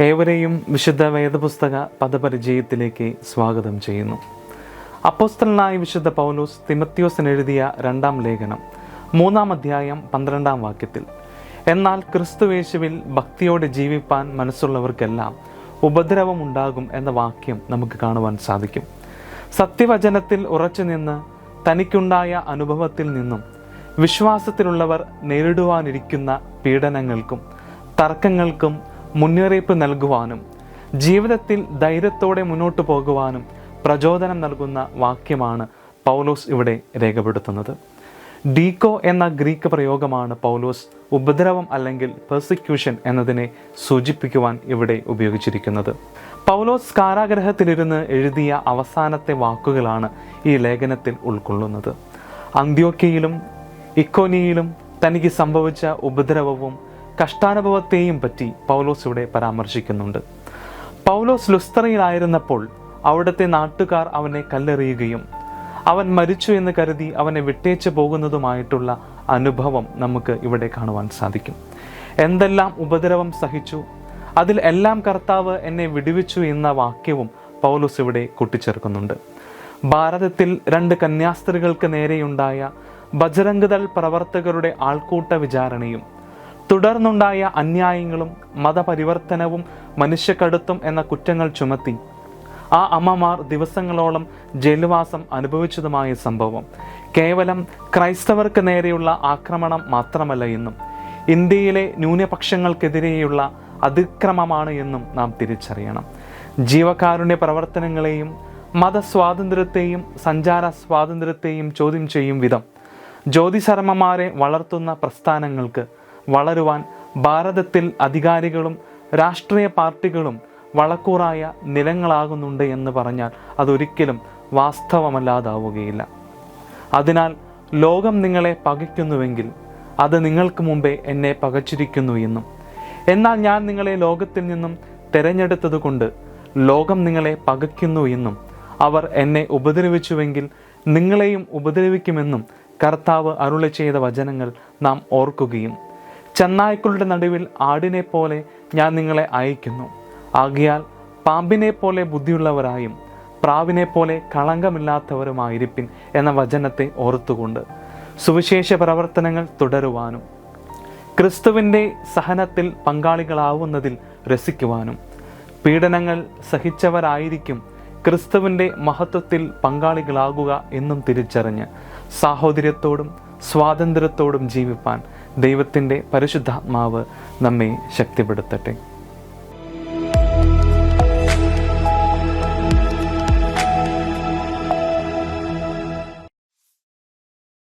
ഏവരെയും വിശുദ്ധ വേദപുസ്തക പദപരിചയത്തിലേക്ക് സ്വാഗതം ചെയ്യുന്നു. അപ്പോസ്തലനായ വിശുദ്ധ പൗലോസ് തിമത്യോസിന് എഴുതിയ രണ്ടാം ലേഖനം മൂന്നാം അധ്യായം പന്ത്രണ്ടാം വാക്യത്തിൽ എന്നാൽ ക്രിസ്തുവേശുവിൽ ഭക്തിയോടെ ജീവിപ്പാൻ മനസ്സുള്ളവർക്കെല്ലാം ഉപദ്രവമുണ്ടാകും എന്ന വാക്യം നമുക്ക് കാണുവാൻ സാധിക്കും. സത്യവചനത്തിൽ ഉറച്ചു നിന്ന് തനിക്കുണ്ടായ അനുഭവത്തിൽ നിന്നും വിശ്വാസത്തിലുള്ളവർ നേരിടുവാനിരിക്കുന്ന പീഡനങ്ങൾക്കും തർക്കങ്ങൾക്കും മുന്നറിയിപ്പ് നൽകുവാനും ജീവിതത്തിൽ ധൈര്യത്തോടെ മുന്നോട്ട് പോകുവാനും പ്രചോദനം നൽകുന്ന വാക്യമാണ് പൗലോസ് ഇവിടെ രേഖപ്പെടുത്തുന്നത്. ഡീകോ എന്ന ഗ്രീക്ക് പ്രയോഗമാണ് പൗലോസ് ഉപദ്രവം അല്ലെങ്കിൽ പെർസിക്യൂഷൻ എന്നതിനെ സൂചിപ്പിക്കുവാൻ ഇവിടെ ഉപയോഗിച്ചിരിക്കുന്നത്. പൗലോസ് കാരാഗ്രഹത്തിലിരുന്ന് എഴുതിയ അവസാനത്തെ വാക്കുകളാണ് ഈ ലേഖനത്തിൽ ഉൾക്കൊള്ളുന്നത്. അന്ത്യോക്കയിലും ഇക്കോനിയിലും തനിക്ക് സംഭവിച്ച ഉപദ്രവവും കഷ്ടാനുഭവത്തെയും പറ്റി പൗലോസ് ഇവിടെ പരാമർശിക്കുന്നുണ്ട്. പൗലോസ് ലുസ്തറയിലായിരുന്നപ്പോൾ അവിടുത്തെ നാട്ടുകാർ അവനെ കല്ലെറിയുകയും അവൻ മരിച്ചു എന്ന് കരുതി അവനെ വിട്ടേച്ചു പോകുന്നതുമായിട്ടുള്ള അനുഭവം നമുക്ക് ഇവിടെ കാണുവാൻ സാധിക്കും. എന്തെല്ലാം ഉപദ്രവം സഹിച്ചു? അതിൽ എല്ലാം കർത്താവ് എന്നെ വിടുവിച്ചു എന്ന വാക്യവും പൗലോസ് ഇവിടെ കൂട്ടിച്ചേർക്കുന്നുണ്ട്. ഭാരതത്തിൽ രണ്ട് കന്യാസ്ത്രീകൾക്ക് നേരെയുണ്ടായ ബജരംഗദൾ പ്രവർത്തകരുടെ ആൾക്കൂട്ട വിചാരണയും തുടർന്നുണ്ടായ അന്യായങ്ങളും മതപരിവർത്തനവും മനുഷ്യക്കടുത്തും എന്ന കുറ്റങ്ങൾ ചുമത്തി. ആ അമ്മമാർ ദിവസങ്ങളോളം ജയിൽവാസം അനുഭവിച്ചതുമായ സംഭവം. കേവലം ക്രൈസ്തവർക്ക് നേരെയുള്ള ആക്രമണം മാത്രമല്ല എന്നും ഇന്ത്യയിലെ ന്യൂനപക്ഷങ്ങൾക്കെതിരെയുള്ള അതിക്രമമാണ് എന്നും നാം തിരിച്ചറിയണം. ജീവകാരുണ്യ പ്രവർത്തനങ്ങളെയും മതസ്വാതന്ത്ര്യത്തെയും സഞ്ചാര സ്വാതന്ത്ര്യത്തെയും ചോദ്യം ചെയ്യും വിധം ജ്യോതിശർമ്മമാരെ വളർത്തുന്ന പ്രസ്ഥാനങ്ങൾക്ക് വളരുവാൻ ഭാരതത്തിൽ അധികാരികളും രാഷ്ട്രീയ പാർട്ടികളും വളക്കൂറായ നിലങ്ങളാകുന്നുണ്ട് എന്ന് പറഞ്ഞാൽ അതൊരിക്കലും വാസ്തവമല്ലാതാവുകയില്ല. അതിനാൽ ലോകം നിങ്ങളെ പകയ്ക്കുന്നുവെങ്കിൽ അത് നിങ്ങൾക്ക് മുമ്പേ എന്നെ പകച്ചിരിക്കുന്നു എന്നും. എന്നാൽ ഞാൻ നിങ്ങളെ ലോകത്തിൽ നിന്നും തിരഞ്ഞെടുത്തതുകൊണ്ട് ലോകം നിങ്ങളെ പകയ്ക്കുന്നു എന്നും. അവർ എന്നെ ഉപദ്രവിച്ചുവെങ്കിൽ നിങ്ങളെയും ഉപദ്രവിക്കുമെന്നും കർത്താവ് അരുളി ചെയ്ത വചനങ്ങൾ നാം ഓർക്കുകയും ചെന്നായ്ക്കളുടെ നടുവിൽ ആടിനെ പോലെ ഞാൻ നിങ്ങളെ അയക്കുന്നു ആകിയാൽ പാമ്പിനെ പോലെ ബുദ്ധിയുള്ളവരായും പ്രാവിനെ പോലെ കളങ്കമില്ലാത്തവരുമായിരിപ്പിൻ എന്ന വചനത്തെ ഓർത്തുകൊണ്ട് സുവിശേഷ പ്രവർത്തനങ്ങൾ തുടരുവാനും ക്രിസ്തുവിന്റെ സഹനത്തിൽ പങ്കാളികളാവുന്നതിൽ രസിക്കുവാനും പീഡനങ്ങൾ സഹിച്ചവരായിരിക്കും ക്രിസ്തുവിന്റെ മഹത്വത്തിൽ പങ്കാളികളാകുക എന്നും തിരിച്ചറിഞ്ഞ് സാഹോദര്യത്തോടും സ്വാതന്ത്ര്യത്തോടും ജീവിപ്പാൻ ദൈവത്തിന്റെ പരിശുദ്ധാത്മാവ് നമ്മെ ശക്തിപ്പെടുത്തട്ടെ.